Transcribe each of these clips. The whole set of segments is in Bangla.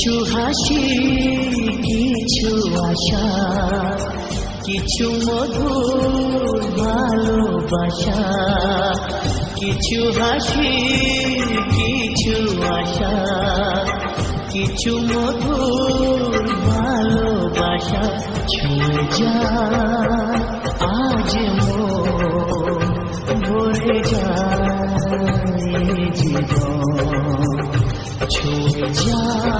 কিছু হাসি কিছু আশা, কিছু মধুর ভালোবাসা, কিছু হাসি কিছু আশা, কিছু মধুর ভালোবাসা। ছুঁয়ে যায় আজ ভরে যায়, জীবন। ছুঁয়ে যায়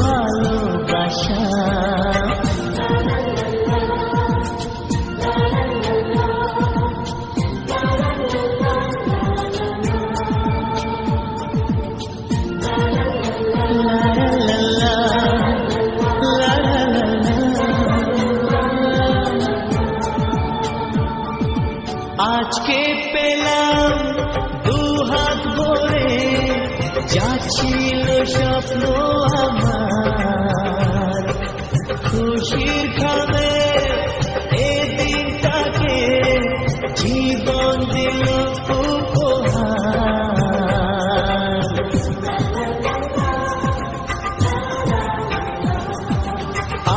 আজকে পেলাম দু হাত ভরে যাচ্ছিল স্বপ্ন আমার। খুশির খাবে এ দিনটাকে জীবন দিল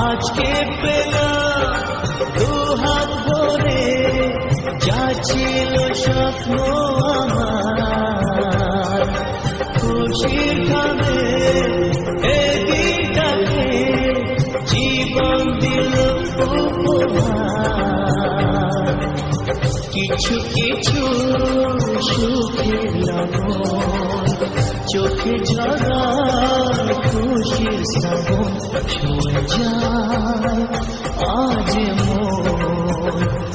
আজকে পেলাম দু হাত যাচ্ছিল স্বপ্ন আমার খুশির খাবে এদিনটাকে জীবন দিল উপহার। কিছু কিছু সুখের লবণ চোখে ঝরা খুশির শ্রাবণ ছুঁয়ে যায় আজ মন।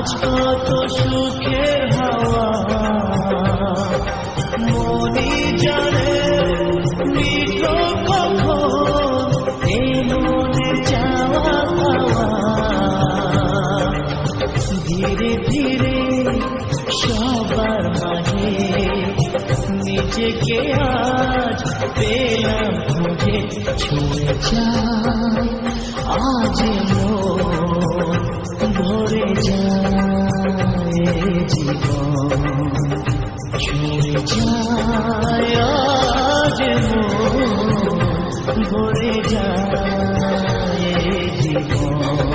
আজ কত পেলাম আজ যায় আজ ভরে যায় জীবন।